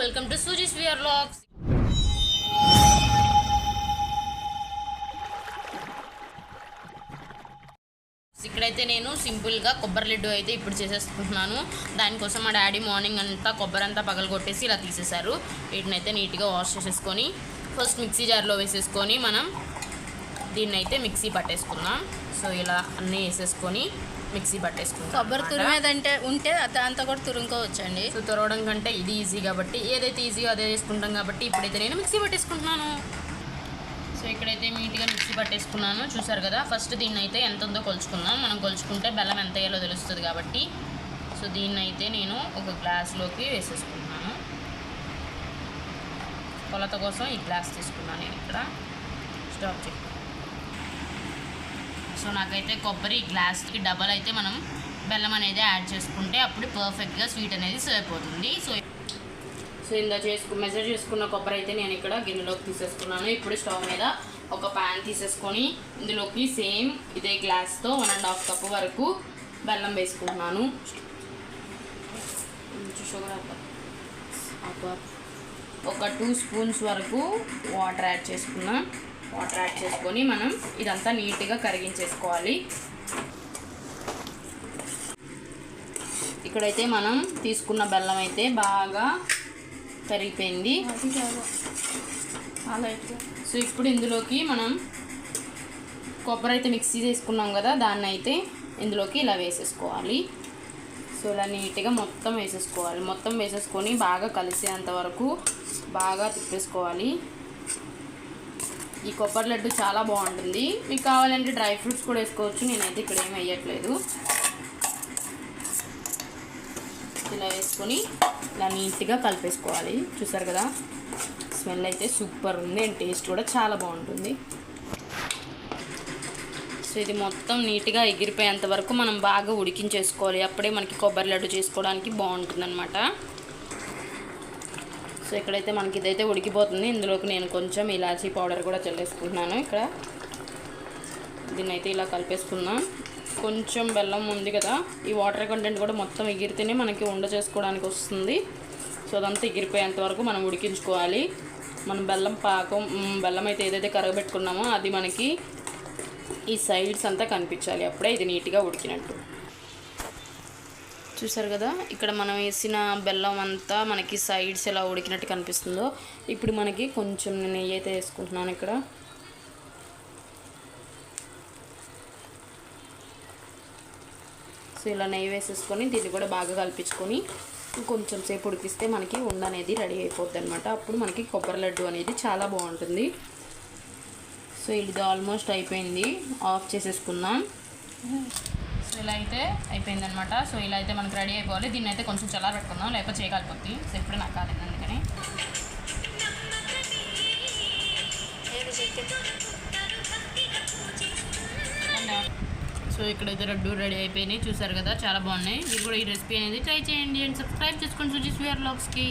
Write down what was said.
Welcome to సూజిస్ వియర్ లాక్స్. ఇక్కడైతే నేను సింపుల్గా కొబ్బరి లడ్డు అయితే ఇప్పుడు చేసేసుకుంటున్నాను. దానికోసం మా డాడీ మార్నింగ్ అంతా కొబ్బరి అంతా పగలగొట్టేసి ఇలా తీసేశారు. వీటిని అయితే నీట్గా వాష్ చేసేసుకొని ఫస్ట్ మిక్సీ జార్లో వేసేసుకొని మనం దీన్నైతే మిక్సీ పట్టేసుకుందాం. సో ఇలా అన్నీ వేసేసుకొని మిక్సీ పట్టేసుకుందాం కొబ్బరి. తురిమేదంటే ఉంటే దాంతో కూడా తురుముకోవచ్చండి. సో తురవడం కంటే ఇది ఈజీ కాబట్టి ఏదైతే ఈజీగా అదే చేసుకుంటాం కాబట్టి ఇప్పుడైతే నేను మిక్సీ పట్టేసుకుంటున్నాను. సో ఇక్కడైతే నీట్గా మిక్సీ పట్టేసుకున్నాను చూసారు కదా? ఫస్ట్ దీన్ని అయితే ఎంత ఉందో కొలుచుకుందాం. మనం కొలుచుకుంటే బెల్లం ఎంత అయ్యాలో తెలుస్తుంది కాబట్టి. సో దీన్ని అయితే నేను ఒక గ్లాస్లోకి వేసేసుకుంటున్నాను. కొలత కోసం ఈ గ్లాస్ తీసుకున్నాను నేను ఇక్కడ. స్టాప్ చేయి. సో నాకైతే కొబ్బరి గ్లాస్కి డబల్ అయితే మనం బెల్లం అనేది యాడ్ చేసుకుంటే అప్పుడు పర్ఫెక్ట్గా స్వీట్ అనేది సరిపోతుంది సో సో ఇందా చేసుకు మెజర్ చేసుకున్న కొబ్బరి అయితే నేను ఇక్కడ గిన్నెలోకి తీసేసుకున్నాను. ఇప్పుడు స్టవ్ మీద ఒక ప్యాన్ తీసేసుకొని ఇందులోకి సేమ్ ఇదే గ్లాస్తో వన్ అండ్ హాఫ్ కప్ వరకు బెల్లం వేసుకుంటున్నాను. షుగర్ ఒక టూ స్పూన్స్ వరకు వాటర్ యాడ్ చేసుకున్నాను వాటర్ యాడ్ చేసుకొని మనం ఇదంతా నీట్గా కరిగించేసుకోవాలి. ఇక్కడైతే మనం తీసుకున్న బెల్లం అయితే బాగా కరిగిపోయింది. సో ఇప్పుడు ఇందులోకి మనం కొబ్బరి అయితే మిక్సీ చేసుకున్నాం కదా దాన్ని అయితే ఇందులోకి ఇలా వేసేసుకోవాలి. సో ఇలా నీట్గా మొత్తం వేసేసుకోవాలి. మొత్తం వేసేసుకొని బాగా కలిసేంత వరకు బాగా తిప్పేసుకోవాలి. ఈ కొబ్బరి లడ్డు చాలా బాగుంటుంది. మీకు కావాలంటే డ్రై ఫ్రూట్స్ కూడా వేసుకోవచ్చు. నేనైతే ఇక్కడ ఏం వేయట్లేదు. ఇలా వేసుకొని ఇలా నీట్గా కలిపేసుకోవాలి. చూసారు కదా? స్మెల్ అయితే సూపర్ ఉంది అండ్ టేస్ట్ కూడా చాలా బాగుంటుంది. సో ఇది మొత్తం నీట్గా ఎగిరిపోయేంత వరకు మనం బాగా ఉడికించేసుకోవాలి. అప్పుడే మనకి కొబ్బరి లడ్డు చేసుకోవడానికి బాగుంటుంది అనమాట సో ఇక్కడైతే మనకి ఇదైతే ఉడికిపోతుంది. ఇందులోకి నేను కొంచెం ఇలాచీ పౌడర్ కూడా చల్లేసుకుంటున్నాను ఇక్కడ. దీన్ని అయితే ఇలా కలిపేసుకుందాం కొంచెం బెల్లం ఉంది కదా ఈ వాటర్ కంటెంట్ కూడా మొత్తం ఎగిరితేనే మనకి ఉండ చేసుకోవడానికి వస్తుంది. సో అదంతా ఎగిరిపోయేంత వరకు మనం ఉడికించుకోవాలి. మనం బెల్లం పాకం బెల్లం అయితే ఏదైతే కరగబెట్టుకున్నామో అది మనకి ఈ సైడ్స్ అంతా కనిపించాలి. అప్పుడే ఇది నీట్గా ఉడికినట్టు. చూసారు కదా ఇక్కడ మనం వేసిన బెల్లం అంతా మనకి సైడ్స్ ఎలా ఉడికినట్టు కనిపిస్తుందో ఇప్పుడు మనకి కొంచెం నెయ్యి అయితే వేసుకుంటున్నాను ఇక్కడ. సో ఇలా నెయ్యి వేసేసుకొని దీన్ని కూడా బాగా కల్పించుకొని కొంచెం సేపు ఉడికిస్తే మనకి ఉండ అనేది రెడీ అయిపోద్ది అనమాట అప్పుడు మనకి కొబ్బరి లడ్డు అనేది చాలా బాగుంటుంది. సో ఇది ఆల్మోస్ట్ అయిపోయింది. ఆఫ్ చేసేసుకుందాం. ఇలా అయితే అయిపోయింది అనమాట సో ఇలా అయితే మనకి రెడీ అయిపోవాలి. దీన్ని అయితే కొంచెం చల్లార పెట్టుకుందాం లేకపోతే చేయగలిపోద్ది సో ఇప్పుడు నాకు కాలేదు అందుకని. సో ఇక్కడైతే లడ్డు రెడీ అయిపోయినాయి. చూసారు కదా చాలా బాగున్నాయి. మీరు కూడా ఈ రెసిపీ అనేది ట్రై చేయండి అండ్ సబ్స్క్రైబ్ చేసుకోండి సుజీస్ వేర్ లాగ్స్కి